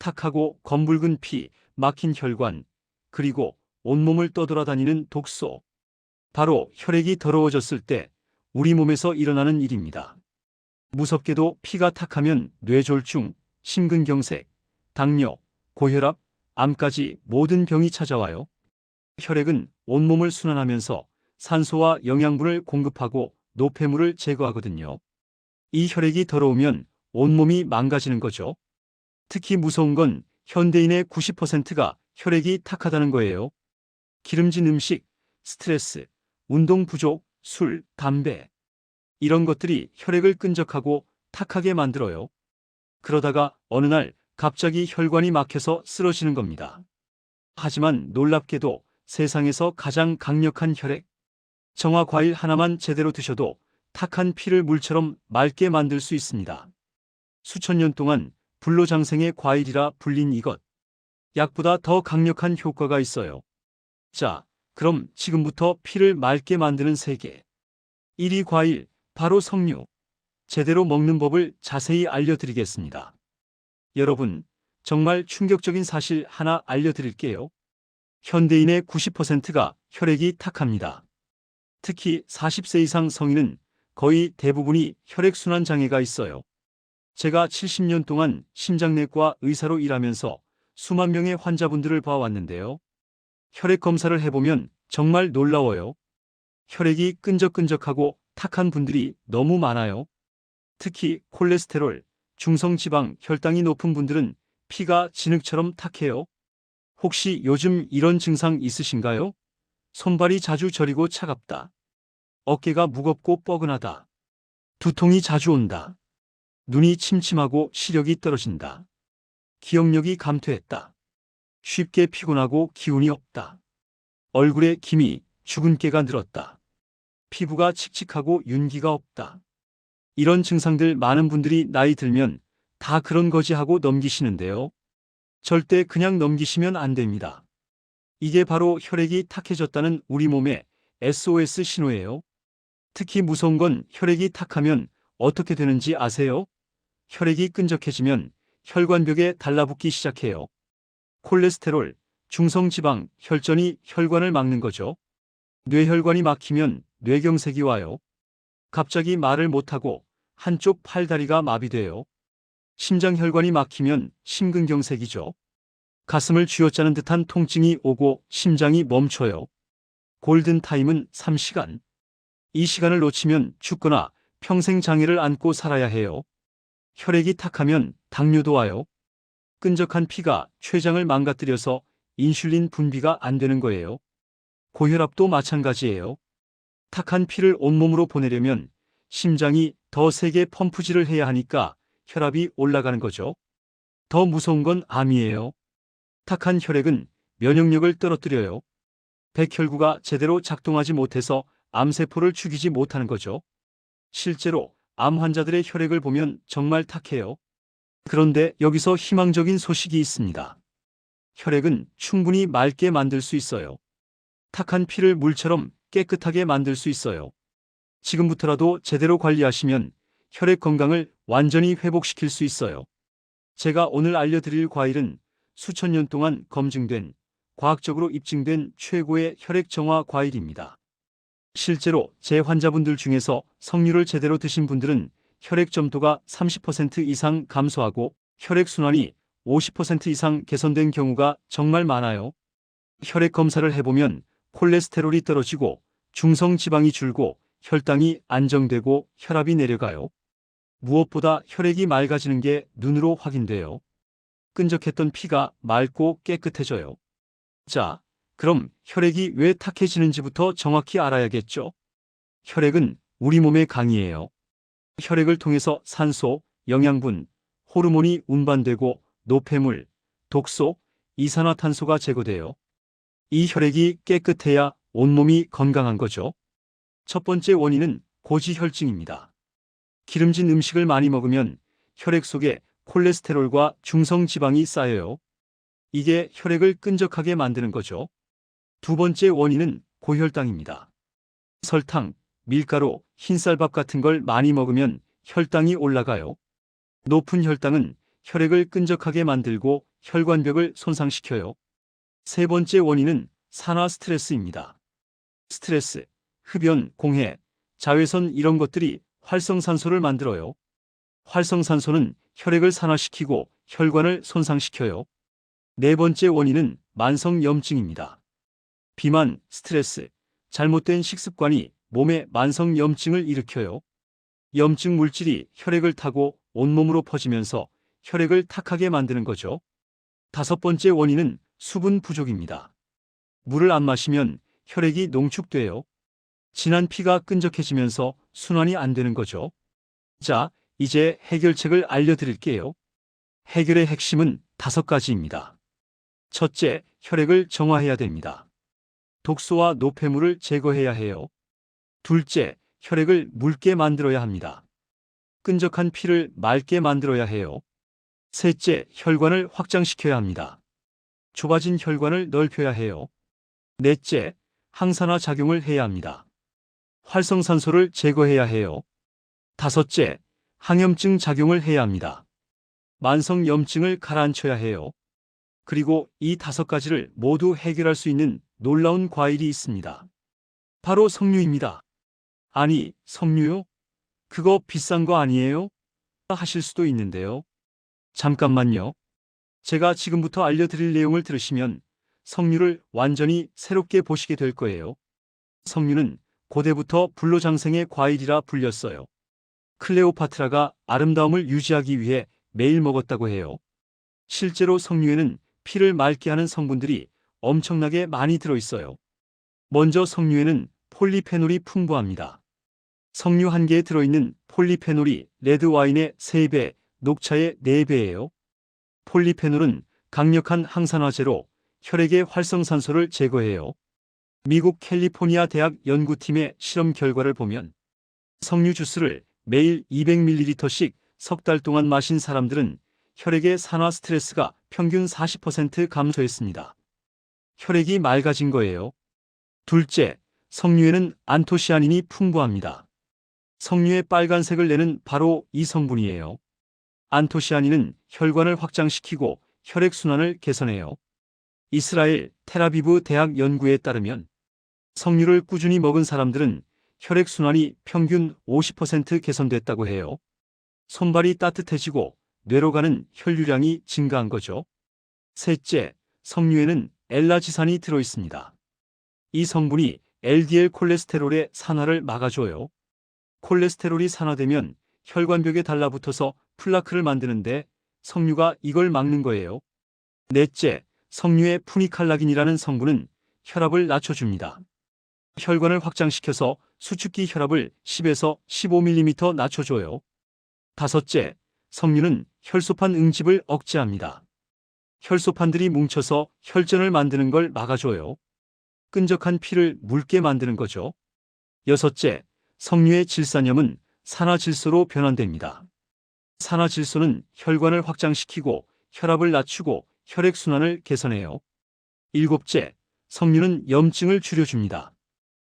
탁하고 검붉은 피, 막힌 혈관, 그리고 온몸을 떠돌아다니는 독소. 바로 혈액이 더러워졌을 때 우리 몸에서 일어나는 일입니다. 무섭게도 피가 탁하면 뇌졸중, 심근경색, 당뇨, 고혈압, 암까지 모든 병이 찾아와요. 혈액은 온몸을 순환하면서 산소와 영양분을 공급하고 노폐물을 제거하거든요. 이 혈액이 더러우면 온몸이 망가지는 거죠. 특히 무서운 건 현대인의 90%가 혈액이 탁하다는 거예요. 기름진 음식, 스트레스, 운동 부족, 술, 담배. 이런 것들이 혈액을 끈적하고 탁하게 만들어요. 그러다가 어느 날 갑자기 혈관이 막혀서 쓰러지는 겁니다. 하지만 놀랍게도 세상에서 가장 강력한 혈액, 정화 과일 하나만 제대로 드셔도 탁한 피를 물처럼 맑게 만들 수 있습니다. 수천 년 동안 불로장생의 과일이라 불린 이것. 약보다 더 강력한 효과가 있어요. 자, 그럼 지금부터 피를 맑게 만드는 세계. 1위 과일, 바로 석류. 제대로 먹는 법을 자세히 알려드리겠습니다. 여러분, 정말 충격적인 사실 하나 알려드릴게요. 현대인의 90%가 혈액이 탁합니다. 특히 40세 이상 성인은 거의 대부분이 혈액순환 장애가 있어요. 제가 70년 동안 심장내과 의사로 일하면서 수만 명의 환자분들을 봐왔는데요. 혈액 검사를 해보면 정말 놀라워요. 혈액이 끈적끈적하고 탁한 분들이 너무 많아요. 특히 콜레스테롤, 중성지방, 혈당이 높은 분들은 피가 진흙처럼 탁해요. 혹시 요즘 이런 증상 있으신가요? 손발이 자주 저리고 차갑다. 어깨가 무겁고 뻐근하다. 두통이 자주 온다. 눈이 침침하고 시력이 떨어진다. 기억력이 감퇴했다. 쉽게 피곤하고 기운이 없다. 얼굴에 김이 죽은 깨가 늘었다. 피부가 칙칙하고 윤기가 없다. 이런 증상들 많은 분들이 나이 들면 다 그런 거지 하고 넘기시는데요. 절대 그냥 넘기시면 안 됩니다. 이게 바로 혈액이 탁해졌다는 우리 몸의 SOS 신호예요. 특히 무서운 건 혈액이 탁하면 어떻게 되는지 아세요? 혈액이 끈적해지면 혈관벽에 달라붙기 시작해요. 콜레스테롤, 중성지방, 혈전이 혈관을 막는 거죠. 뇌혈관이 막히면 뇌경색이 와요. 갑자기 말을 못하고 한쪽 팔다리가 마비돼요. 심장혈관이 막히면 심근경색이죠. 가슴을 쥐어짜는 듯한 통증이 오고 심장이 멈춰요. 골든타임은 3시간. 이 시간을 놓치면 죽거나 평생 장애를 안고 살아야 해요. 혈액이 탁하면 당뇨도 와요. 끈적한 피가 췌장을 망가뜨려서 인슐린 분비가 안 되는 거예요. 고혈압도 마찬가지예요. 탁한 피를 온몸으로 보내려면 심장이 더 세게 펌프질을 해야 하니까 혈압이 올라가는 거죠. 더 무서운 건 암이에요. 탁한 혈액은 면역력을 떨어뜨려요. 백혈구가 제대로 작동하지 못해서 암세포를 죽이지 못하는 거죠. 실제로 암 환자들의 혈액을 보면 정말 탁해요. 그런데 여기서 희망적인 소식이 있습니다. 혈액은 충분히 맑게 만들 수 있어요. 탁한 피를 물처럼 깨끗하게 만들 수 있어요. 지금부터라도 제대로 관리하시면 혈액 건강을 완전히 회복시킬 수 있어요. 제가 오늘 알려드릴 과일은 수천 년 동안 검증된 과학적으로 입증된 최고의 혈액 정화 과일입니다. 실제로 제 환자분들 중에서 석류를 제대로 드신 분들은 혈액 점도가 30% 이상 감소하고 혈액 순환이 50% 이상 개선된 경우가 정말 많아요. 혈액 검사를 해보면 콜레스테롤이 떨어지고 중성 지방이 줄고 혈당이 안정되고 혈압이 내려가요. 무엇보다 혈액이 맑아지는 게 눈으로 확인돼요. 끈적했던 피가 맑고 깨끗해져요. 자, 그럼 혈액이 왜 탁해지는지부터 정확히 알아야겠죠? 혈액은 우리 몸의 강이에요. 혈액을 통해서 산소, 영양분, 호르몬이 운반되고 노폐물, 독소, 이산화탄소가 제거돼요. 이 혈액이 깨끗해야 온몸이 건강한 거죠. 첫 번째 원인은 고지혈증입니다. 기름진 음식을 많이 먹으면 혈액 속에 콜레스테롤과 중성 지방이 쌓여요. 이게 혈액을 끈적하게 만드는 거죠. 두 번째 원인은 고혈당입니다. 설탕, 밀가루, 흰쌀밥 같은 걸 많이 먹으면 혈당이 올라가요. 높은 혈당은 혈액을 끈적하게 만들고 혈관벽을 손상시켜요. 세 번째 원인은 산화 스트레스입니다. 스트레스, 흡연, 공해, 자외선 이런 것들이 활성산소를 만들어요. 활성산소는 혈액을 산화시키고 혈관을 손상시켜요. 네 번째 원인은 만성염증입니다. 비만, 스트레스, 잘못된 식습관이 몸에 만성 염증을 일으켜요. 염증 물질이 혈액을 타고 온몸으로 퍼지면서 혈액을 탁하게 만드는 거죠. 다섯 번째 원인은 수분 부족입니다. 물을 안 마시면 혈액이 농축돼요. 진한 피가 끈적해지면서 순환이 안 되는 거죠. 자, 이제 해결책을 알려드릴게요. 해결의 핵심은 다섯 가지입니다. 첫째, 혈액을 정화해야 됩니다. 독소와 노폐물을 제거해야 해요. 둘째, 혈액을 묽게 만들어야 합니다. 끈적한 피를 맑게 만들어야 해요. 셋째, 혈관을 확장시켜야 합니다. 좁아진 혈관을 넓혀야 해요. 넷째, 항산화 작용을 해야 합니다. 활성산소를 제거해야 해요. 다섯째, 항염증 작용을 해야 합니다. 만성 염증을 가라앉혀야 해요. 그리고 이 다섯 가지를 모두 해결할 수 있는 놀라운 과일이 있습니다. 바로 석류입니다. 아니, 석류요? 그거 비싼 거 아니에요? 하실 수도 있는데요. 잠깐만요. 제가 지금부터 알려드릴 내용을 들으시면 석류를 완전히 새롭게 보시게 될 거예요. 석류는 고대부터 불로장생의 과일이라 불렸어요. 클레오파트라가 아름다움을 유지하기 위해 매일 먹었다고 해요. 실제로 석류에는 피를 맑게 하는 성분들이 엄청나게 많이 들어있어요. 먼저 석류에는 폴리페놀이 풍부합니다. 석류 한 개에 들어있는 폴리페놀이 레드와인의 3배, 녹차의 4배예요. 폴리페놀은 강력한 항산화제로 혈액의 활성산소를 제거해요. 미국 캘리포니아 대학 연구팀의 실험 결과를 보면 석류 주스를 매일 200ml씩 석 달 동안 마신 사람들은 혈액의 산화 스트레스가 평균 40% 감소했습니다. 혈액이 맑아진 거예요. 둘째, 석류에는 안토시아닌이 풍부합니다. 석류의 빨간색을 내는 바로 이 성분이에요. 안토시아닌은 혈관을 확장시키고 혈액순환을 개선해요. 이스라엘 테라비브 대학 연구에 따르면 석류를 꾸준히 먹은 사람들은 혈액순환이 평균 50% 개선됐다고 해요. 손발이 따뜻해지고 뇌로 가는 혈류량이 증가한 거죠. 셋째, 석류에는 엘라지산이 들어있습니다. 이 성분이 LDL 콜레스테롤의 산화를 막아줘요. 콜레스테롤이 산화되면 혈관벽에 달라붙어서 플라크를 만드는데 석류가 이걸 막는 거예요. 넷째, 석류의 푸니칼라긴이라는 성분은 혈압을 낮춰줍니다. 혈관을 확장시켜서 수축기 혈압을 10에서 15mm 낮춰줘요. 다섯째, 석류는 혈소판 응집을 억제합니다. 혈소판들이 뭉쳐서 혈전을 만드는 걸 막아줘요. 끈적한 피를 묽게 만드는 거죠. 여섯째, 석류의 질산염은 산화질소로 변환됩니다. 산화질소는 혈관을 확장시키고 혈압을 낮추고 혈액순환을 개선해요. 일곱째, 석류는 염증을 줄여줍니다.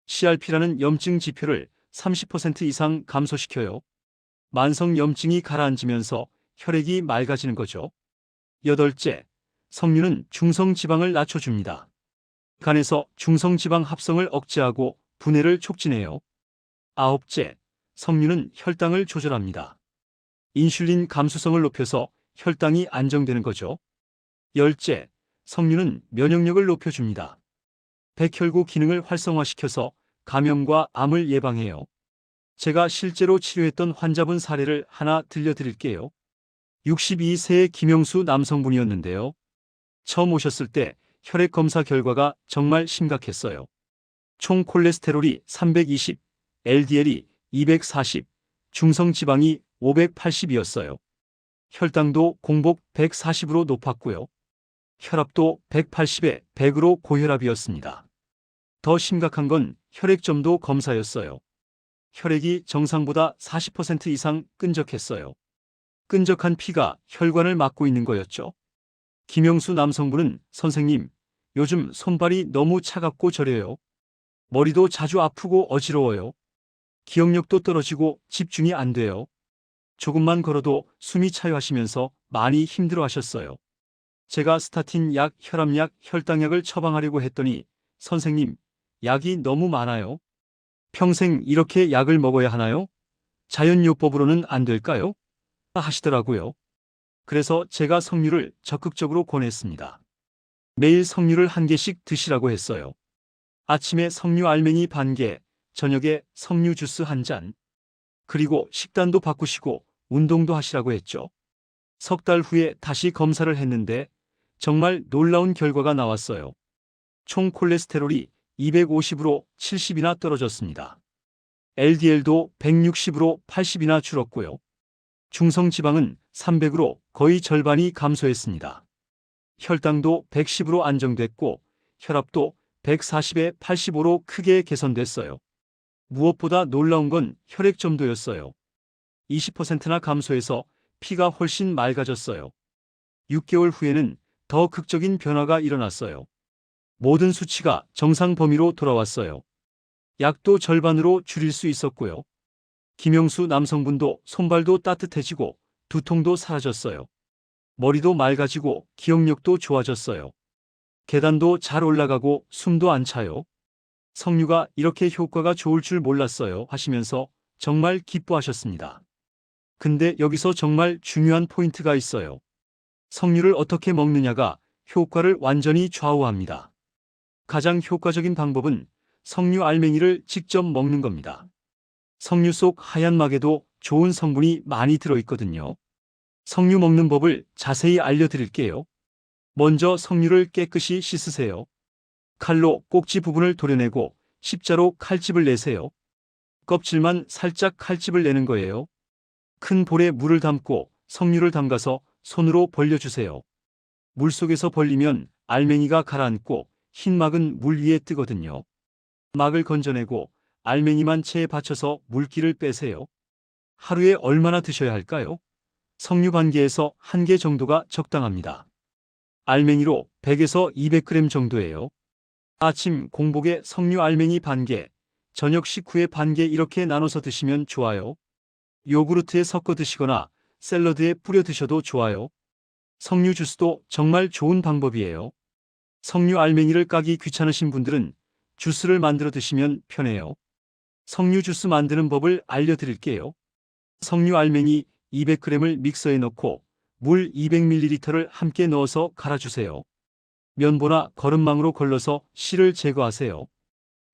CRP라는 염증 지표를 30% 이상 감소시켜요. 만성 염증이 가라앉으면서 혈액이 맑아지는 거죠. 여덟째, 석류는 중성지방을 낮춰줍니다. 간에서 중성지방 합성을 억제하고 분해를 촉진해요. 아홉째, 석류는 혈당을 조절합니다. 인슐린 감수성을 높여서 혈당이 안정되는 거죠. 열째, 석류는 면역력을 높여줍니다. 백혈구 기능을 활성화시켜서 감염과 암을 예방해요. 제가 실제로 치료했던 환자분 사례를 하나 들려드릴게요. 62세의 김영수 남성분이었는데요. 처음 오셨을 때 혈액 검사 결과가 정말 심각했어요. 총 콜레스테롤이 320, LDL이 240, 중성 지방이 580이었어요. 혈당도 공복 140으로 높았고요. 혈압도 180에 100으로 고혈압이었습니다. 더 심각한 건 혈액점도 검사였어요. 혈액이 정상보다 40% 이상 끈적했어요. 끈적한 피가 혈관을 막고 있는 거였죠. 김영수 남성분은 선생님, 요즘 손발이 너무 차갑고 저려요. 머리도 자주 아프고 어지러워요. 기억력도 떨어지고 집중이 안 돼요. 조금만 걸어도 숨이 차요 하시면서 많이 힘들어 하셨어요. 제가 스타틴 약, 혈압약, 혈당약을 처방하려고 했더니 선생님, 약이 너무 많아요. 평생 이렇게 약을 먹어야 하나요? 자연요법으로는 안 될까요? 하시더라고요. 그래서 제가 석류를 적극적으로 권했습니다. 매일 석류를 한 개씩 드시라고 했어요. 아침에 석류 알맹이 반 개, 저녁에 석류 주스 한 잔. 그리고 식단도 바꾸시고 운동도 하시라고 했죠. 석 달 후에 다시 검사를 했는데 정말 놀라운 결과가 나왔어요. 총 콜레스테롤이 250으로 70이나 떨어졌습니다. LDL도 160으로 80이나 줄었고요. 중성지방은 300으로 거의 절반이 감소했습니다. 혈당도 110으로 안정됐고 혈압도 140에 85로 크게 개선됐어요. 무엇보다 놀라운 건 혈액 점도였어요. 20%나 감소해서 피가 훨씬 맑아졌어요. 6개월 후에는 더 극적인 변화가 일어났어요. 모든 수치가 정상 범위로 돌아왔어요. 약도 절반으로 줄일 수 있었고요. 김영수 남성분도 손발도 따뜻해지고 두통도 사라졌어요. 머리도 맑아지고 기억력도 좋아졌어요. 계단도 잘 올라가고 숨도 안 차요. 석류가 이렇게 효과가 좋을 줄 몰랐어요 하시면서 정말 기뻐하셨습니다. 근데 여기서 정말 중요한 포인트가 있어요. 석류를 어떻게 먹느냐가 효과를 완전히 좌우합니다. 가장 효과적인 방법은 석류 알맹이를 직접 먹는 겁니다. 석류 속 하얀 막에도 좋은 성분이 많이 들어있거든요. 석류 먹는 법을 자세히 알려드릴게요. 먼저 석류를 깨끗이 씻으세요. 칼로 꼭지 부분을 도려내고 십자로 칼집을 내세요. 껍질만 살짝 칼집을 내는 거예요. 큰 볼에 물을 담고 석류를 담가서 손으로 벌려주세요. 물 속에서 벌리면 알맹이가 가라앉고 흰 막은 물 위에 뜨거든요. 막을 건져내고 알맹이만 체에 받쳐서 물기를 빼세요. 하루에 얼마나 드셔야 할까요? 석류 반 개에서 한 개 정도가 적당합니다. 알맹이로 100에서 200g 정도예요. 아침 공복에 석류 알맹이 반 개, 저녁 식후에 반개 이렇게 나눠서 드시면 좋아요. 요구르트에 섞어 드시거나 샐러드에 뿌려 드셔도 좋아요. 석류 주스도 정말 좋은 방법이에요. 석류 알맹이를 까기 귀찮으신 분들은 주스를 만들어 드시면 편해요. 석류 주스 만드는 법을 알려드릴게요. 석류 알맹이 200g을 믹서에 넣고 물 200ml를 함께 넣어서 갈아주세요. 면보나 거름망으로 걸러서 씨를 제거하세요.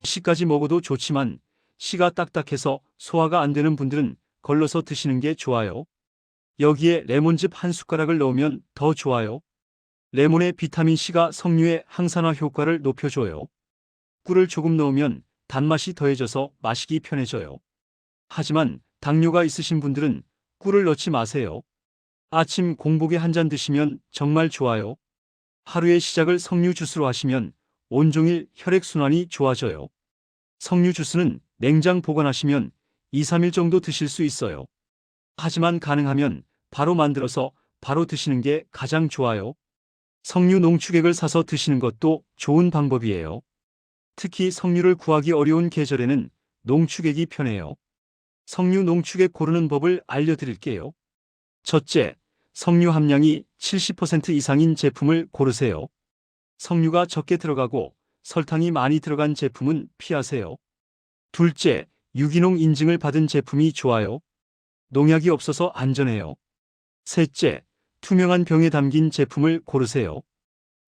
씨까지 먹어도 좋지만 씨가 딱딱해서 소화가 안 되는 분들은 걸러서 드시는 게 좋아요. 여기에 레몬즙 한 숟가락을 넣으면 더 좋아요. 레몬의 비타민C가 석류의 항산화 효과를 높여줘요. 꿀을 조금 넣으면 단맛이 더해져서 마시기 편해져요. 하지만 당뇨가 있으신 분들은 꿀을 넣지 마세요. 아침 공복에 한 잔 드시면 정말 좋아요. 하루의 시작을 석류 주스로 하시면 온종일 혈액순환이 좋아져요. 석류 주스는 냉장 보관하시면 2, 3일 정도 드실 수 있어요. 하지만 가능하면 바로 만들어서 바로 드시는 게 가장 좋아요. 석류 농축액을 사서 드시는 것도 좋은 방법이에요. 특히 석류를 구하기 어려운 계절에는 농축액이 편해요. 석류 농축액 고르는 법을 알려드릴게요. 첫째, 석류 함량이 70% 이상인 제품을 고르세요. 석류가 적게 들어가고 설탕이 많이 들어간 제품은 피하세요. 둘째, 유기농 인증을 받은 제품이 좋아요. 농약이 없어서 안전해요. 셋째, 투명한 병에 담긴 제품을 고르세요.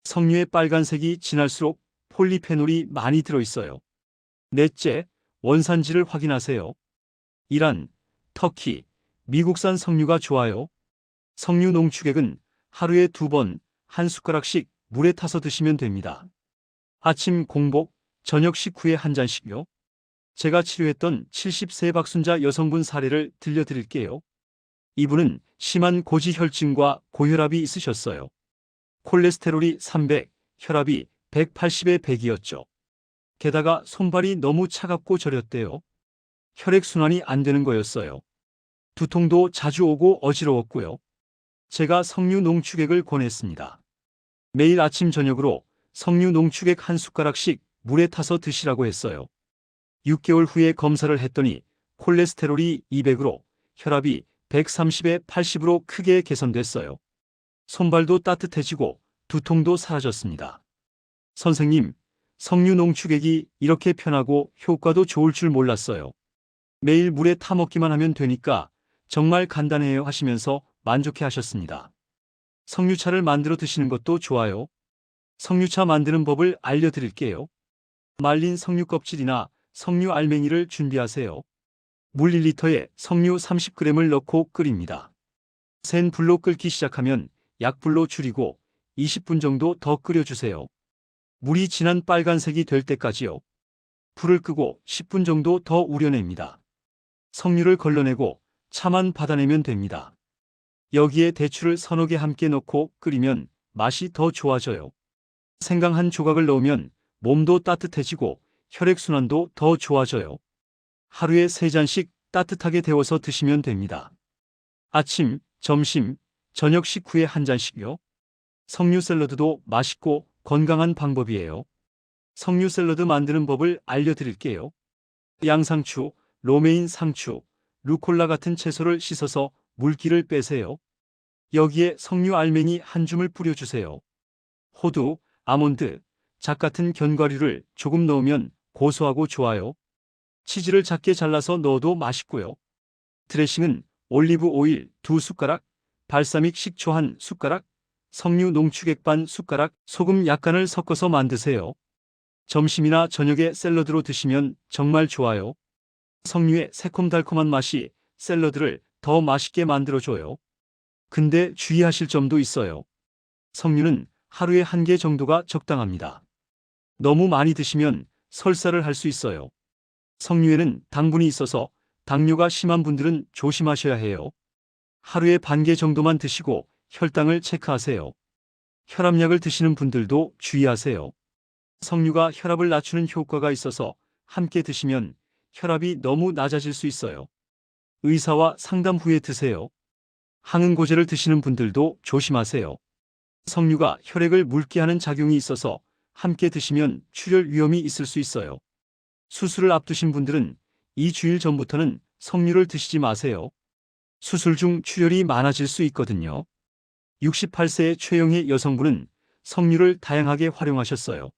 석류의 빨간색이 진할수록 폴리페놀이 많이 들어있어요. 넷째, 원산지를 확인하세요. 이란, 터키, 미국산 석류가 좋아요. 석류 농축액은 하루에 두 번, 한 숟가락씩 물에 타서 드시면 됩니다. 아침 공복, 저녁 식후에 한 잔씩요. 제가 치료했던 70세 박순자 여성분 사례를 들려드릴게요. 이분은 심한 고지혈증과 고혈압이 있으셨어요. 콜레스테롤이 300, 혈압이 180에 100이었죠. 게다가 손발이 너무 차갑고 저렸대요. 혈액순환이 안 되는 거였어요. 두통도 자주 오고 어지러웠고요. 제가 석류 농축액을 권했습니다. 매일 아침 저녁으로 석류 농축액 한 숟가락씩 물에 타서 드시라고 했어요. 6개월 후에 검사를 했더니 콜레스테롤이 200으로 혈압이 130에 80으로 크게 개선됐어요. 손발도 따뜻해지고 두통도 사라졌습니다. 선생님, 석류 농축액이 이렇게 편하고 효과도 좋을 줄 몰랐어요. 매일 물에 타먹기만 하면 되니까 정말 간단해요 하시면서 만족해 하셨습니다. 석류차를 만들어 드시는 것도 좋아요. 석류차 만드는 법을 알려드릴게요. 말린 석류 껍질이나 석류 알맹이를 준비하세요. 물 1리터에 석류 30g을 넣고 끓입니다. 센 불로 끓기 시작하면 약불로 줄이고 20분 정도 더 끓여주세요. 물이 진한 빨간색이 될 때까지요. 불을 끄고 10분 정도 더 우려냅니다. 석류를 걸러내고 차만 받아내면 됩니다. 여기에 대추를 서너 개 함께 넣고 끓이면 맛이 더 좋아져요. 생강 한 조각을 넣으면 몸도 따뜻해지고 혈액순환도 더 좋아져요. 하루에 세 잔씩 따뜻하게 데워서 드시면 됩니다. 아침, 점심, 저녁 식후에 한 잔씩요. 석류 샐러드도 맛있고 건강한 방법이에요. 석류 샐러드 만드는 법을 알려드릴게요. 양상추, 로메인 상추, 루콜라 같은 채소를 씻어서 물기를 빼세요. 여기에 석류 알맹이 한 줌을 뿌려주세요. 호두, 아몬드, 잣 같은 견과류를 조금 넣으면 고소하고 좋아요. 치즈를 작게 잘라서 넣어도 맛있고요. 드레싱은 올리브 오일 두 숟가락, 발사믹 식초 한 숟가락, 석류 농축액 반 숟가락, 소금 약간을 섞어서 만드세요. 점심이나 저녁에 샐러드로 드시면 정말 좋아요. 석류의 새콤달콤한 맛이 샐러드를 더 맛있게 만들어줘요. 근데 주의하실 점도 있어요. 석류는 하루에 한 개 정도가 적당합니다. 너무 많이 드시면 설사를 할 수 있어요. 석류에는 당분이 있어서 당뇨가 심한 분들은 조심하셔야 해요. 하루에 반 개 정도만 드시고 혈당을 체크하세요. 혈압약을 드시는 분들도 주의하세요. 석류가 혈압을 낮추는 효과가 있어서 함께 드시면 혈압이 너무 낮아질 수 있어요. 의사와 상담 후에 드세요. 항응고제를 드시는 분들도 조심하세요. 석류가 혈액을 묽게 하는 작용이 있어서 함께 드시면 출혈 위험이 있을 수 있어요. 수술을 앞두신 분들은 2주일 전부터는 석류를 드시지 마세요. 수술 중 출혈이 많아질 수 있거든요. 68세의 최영희 여성분은 석류를 다양하게 활용하셨어요.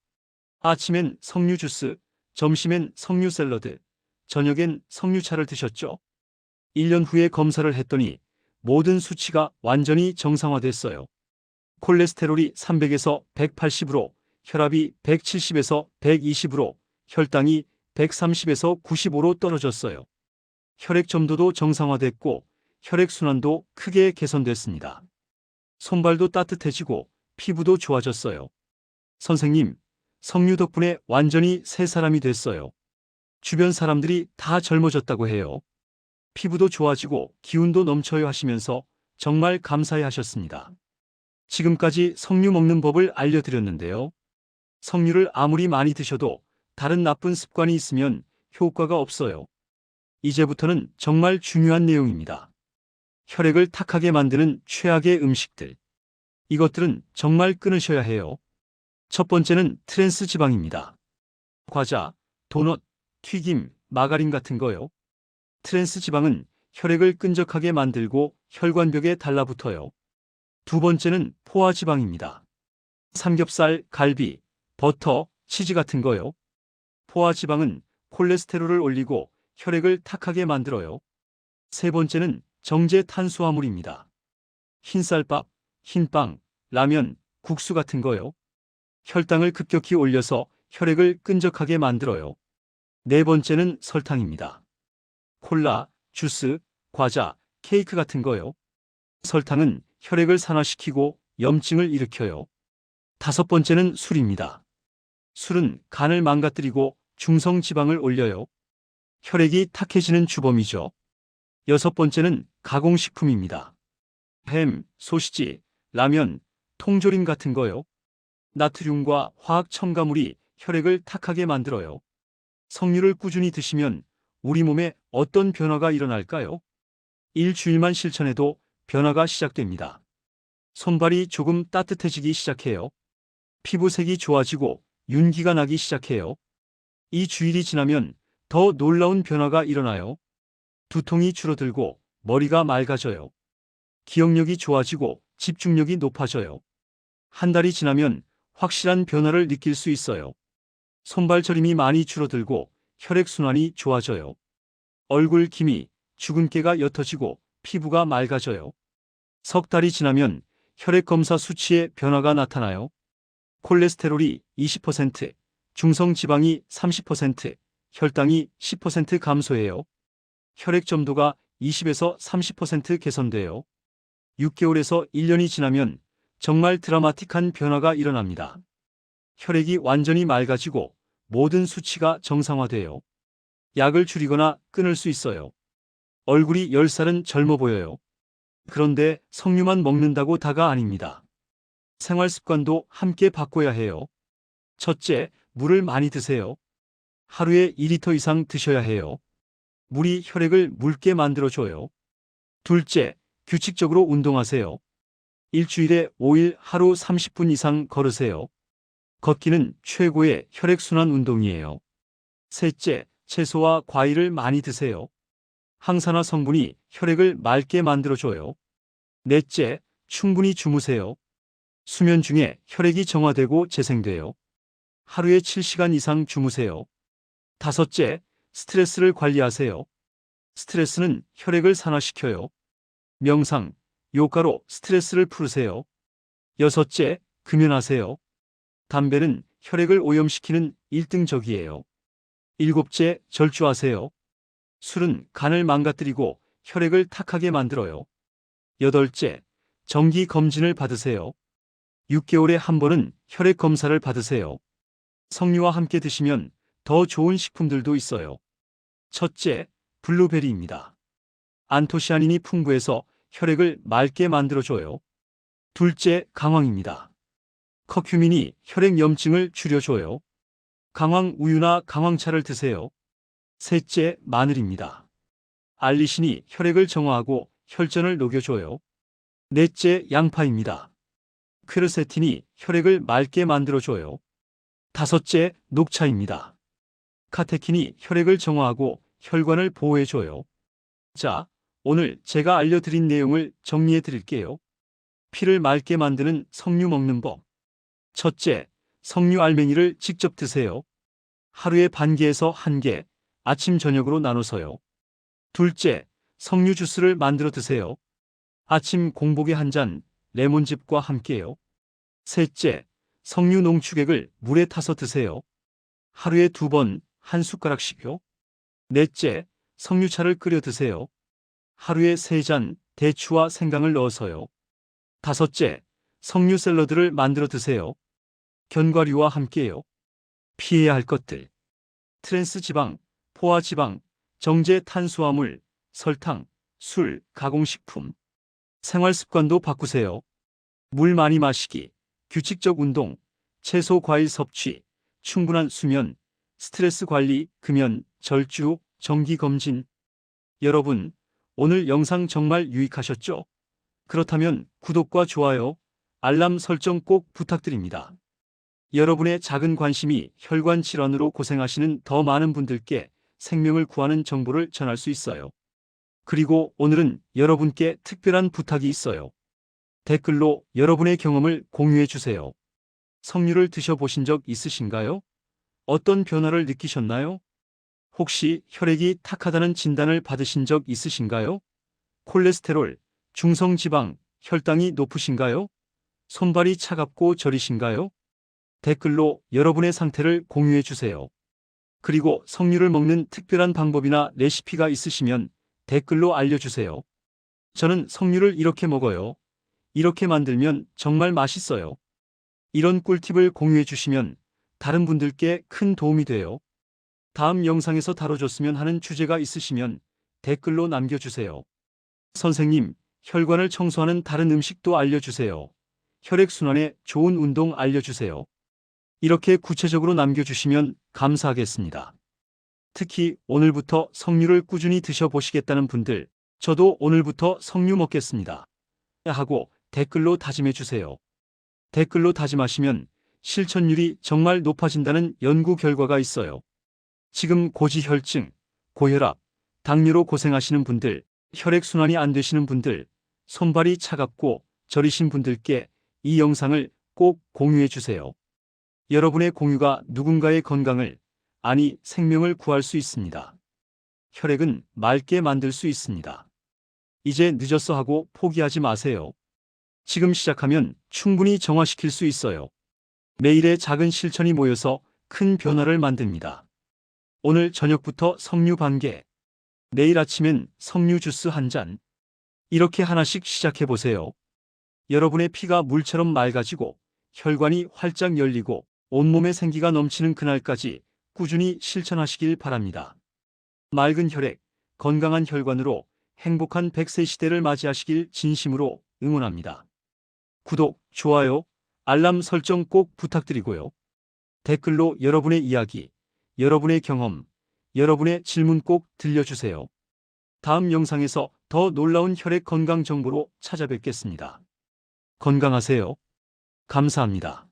아침엔 석류 주스, 점심엔 석류 샐러드, 저녁엔 석류차를 드셨죠. 1년 후에 검사를 했더니 모든 수치가 완전히 정상화됐어요. 콜레스테롤이 300에서 180으로, 혈압이 170에서 120으로, 혈당이 130에서 95로 떨어졌어요. 혈액 점도도 정상화됐고 혈액순환도 크게 개선됐습니다. 손발도 따뜻해지고 피부도 좋아졌어요. 선생님, 석류 덕분에 완전히 새 사람이 됐어요. 주변 사람들이 다 젊어졌다고 해요. 피부도 좋아지고 기운도 넘쳐요 하시면서 정말 감사해 하셨습니다. 지금까지 석류 먹는 법을 알려드렸는데요. 석류를 아무리 많이 드셔도 다른 나쁜 습관이 있으면 효과가 없어요. 이제부터는 정말 중요한 내용입니다. 혈액을 탁하게 만드는 최악의 음식들. 이것들은 정말 끊으셔야 해요. 첫 번째는 트랜스 지방입니다. 과자, 도넛, 튀김, 마가린 같은 거요. 트랜스 지방은 혈액을 끈적하게 만들고 혈관벽에 달라붙어요. 두 번째는 포화 지방입니다. 삼겹살, 갈비, 버터, 치즈 같은 거요. 포화 지방은 콜레스테롤을 올리고 혈액을 탁하게 만들어요. 세 번째는 정제 탄수화물입니다. 흰쌀밥, 흰빵, 라면, 국수 같은 거요. 혈당을 급격히 올려서 혈액을 끈적하게 만들어요. 네 번째는 설탕입니다. 콜라, 주스, 과자, 케이크 같은 거요. 설탕은 혈액을 산화시키고 염증을 일으켜요. 다섯 번째는 술입니다. 술은 간을 망가뜨리고 중성 지방을 올려요. 혈액이 탁해지는 주범이죠. 여섯 번째는 가공식품입니다. 햄, 소시지, 라면, 통조림 같은 거요. 나트륨과 화학 첨가물이 혈액을 탁하게 만들어요. 석류를 꾸준히 드시면 우리 몸에 어떤 변화가 일어날까요? 일주일만 실천해도 변화가 시작됩니다. 손발이 조금 따뜻해지기 시작해요. 피부색이 좋아지고 윤기가 나기 시작해요. 이 주일이 지나면 더 놀라운 변화가 일어나요. 두통이 줄어들고 머리가 맑아져요. 기억력이 좋아지고 집중력이 높아져요. 한 달이 지나면 확실한 변화를 느낄 수 있어요. 손발 저림이 많이 줄어들고 혈액순환이 좋아져요. 얼굴 기미, 주근깨가 옅어지고 피부가 맑아져요. 석 달이 지나면 혈액 검사 수치에 변화가 나타나요. 콜레스테롤이 20%, 중성 지방이 30%, 혈당이 10% 감소해요. 혈액 점도가 20에서 30% 개선돼요. 6개월에서 1년이 지나면 정말 드라마틱한 변화가 일어납니다. 혈액이 완전히 맑아지고 모든 수치가 정상화돼요. 약을 줄이거나 끊을 수 있어요. 얼굴이 10살은 젊어 보여요. 그런데 석류만 먹는다고 다가 아닙니다. 생활 습관도 함께 바꿔야 해요. 첫째, 물을 많이 드세요. 하루에 2리터 이상 드셔야 해요. 물이 혈액을 묽게 만들어줘요. 둘째, 규칙적으로 운동하세요. 일주일에 5일 하루 30분 이상 걸으세요. 걷기는 최고의 혈액순환 운동이에요. 셋째, 채소와 과일을 많이 드세요. 항산화 성분이 혈액을 맑게 만들어줘요. 넷째, 충분히 주무세요. 수면 중에 혈액이 정화되고 재생돼요. 하루에 7시간 이상 주무세요. 다섯째, 스트레스를 관리하세요. 스트레스는 혈액을 산화시켜요. 명상, 요가로 스트레스를 풀으세요. 여섯째, 금연하세요. 담배는 혈액을 오염시키는 1등적이에요. 일곱째, 절주하세요. 술은 간을 망가뜨리고 혈액을 탁하게 만들어요. 여덟째, 정기 검진을 받으세요. 6개월에 한 번은 혈액 검사를 받으세요. 석류와 함께 드시면 더 좋은 식품들도 있어요. 첫째, 블루베리입니다. 안토시아닌이 풍부해서 혈액을 맑게 만들어줘요. 둘째, 강황입니다. 커큐민이 혈액 염증을 줄여줘요. 강황 우유나 강황차를 드세요. 셋째, 마늘입니다. 알리신이 혈액을 정화하고 혈전을 녹여줘요. 넷째, 양파입니다. 퀘르세틴이 혈액을 맑게 만들어줘요. 다섯째, 녹차입니다. 카테킨이 혈액을 정화하고 혈관을 보호해줘요. 자, 오늘 제가 알려드린 내용을 정리해 드릴게요. 피를 맑게 만드는 석류 먹는 법. 첫째, 석류 알맹이를 직접 드세요. 하루에 반 개에서 한 개, 아침 저녁으로 나눠서요. 둘째, 석류 주스를 만들어 드세요. 아침 공복에 한 잔, 레몬즙과 함께요. 셋째, 석류 농축액을 물에 타서 드세요. 하루에 두 번, 한 숟가락씩요. 넷째, 석류차를 끓여 드세요. 하루에 세 잔, 대추와 생강을 넣어서요. 다섯째, 석류 샐러드를 만들어 드세요. 견과류와 함께요. 피해야 할 것들. 트랜스 지방, 포화 지방, 정제 탄수화물, 설탕, 술, 가공식품. 생활 습관도 바꾸세요. 물 많이 마시기, 규칙적 운동, 채소 과일 섭취, 충분한 수면, 스트레스 관리, 금연, 절주, 정기 검진. 여러분, 오늘 영상 정말 유익하셨죠? 그렇다면 구독과 좋아요, 알람 설정 꼭 부탁드립니다. 여러분의 작은 관심이 혈관 질환으로 고생하시는 더 많은 분들께 생명을 구하는 정보를 전할 수 있어요. 그리고 오늘은 여러분께 특별한 부탁이 있어요. 댓글로 여러분의 경험을 공유해 주세요. 석류를 드셔보신 적 있으신가요? 어떤 변화를 느끼셨나요? 혹시 혈액이 탁하다는 진단을 받으신 적 있으신가요? 콜레스테롤, 중성지방, 혈당이 높으신가요? 손발이 차갑고 저리신가요? 댓글로 여러분의 상태를 공유해 주세요. 그리고 석류를 먹는 특별한 방법이나 레시피가 있으시면 댓글로 알려주세요. 저는 석류를 이렇게 먹어요. 이렇게 만들면 정말 맛있어요. 이런 꿀팁을 공유해 주시면 다른 분들께 큰 도움이 돼요. 다음 영상에서 다뤄줬으면 하는 주제가 있으시면 댓글로 남겨주세요. 선생님, 혈관을 청소하는 다른 음식도 알려주세요. 혈액순환에 좋은 운동 알려주세요. 이렇게 구체적으로 남겨주시면 감사하겠습니다. 특히 오늘부터 석류를 꾸준히 드셔보시겠다는 분들, 저도 오늘부터 석류 먹겠습니다. 하고 댓글로 다짐해 주세요. 댓글로 다짐하시면 실천율이 정말 높아진다는 연구 결과가 있어요. 지금 고지혈증, 고혈압, 당뇨로 고생하시는 분들, 혈액순환이 안 되시는 분들, 손발이 차갑고 저리신 분들께 이 영상을 꼭 공유해 주세요. 여러분의 공유가 누군가의 건강을, 아니 생명을 구할 수 있습니다. 혈액은 맑게 만들 수 있습니다. 이제 늦었어 하고 포기하지 마세요. 지금 시작하면 충분히 정화시킬 수 있어요. 매일의 작은 실천이 모여서 큰 변화를 만듭니다. 오늘 저녁부터 석류 반개, 내일 아침엔 석류 주스 한 잔. 이렇게 하나씩 시작해 보세요. 여러분의 피가 물처럼 맑아지고 혈관이 활짝 열리고 온몸에 생기가 넘치는 그날까지 꾸준히 실천하시길 바랍니다. 맑은 혈액, 건강한 혈관으로 행복한 100세 시대를 맞이하시길 진심으로 응원합니다. 구독, 좋아요, 알람 설정 꼭 부탁드리고요. 댓글로 여러분의 이야기, 여러분의 경험, 여러분의 질문 꼭 들려주세요. 다음 영상에서 더 놀라운 혈액 건강 정보로 찾아뵙겠습니다. 건강하세요. 감사합니다.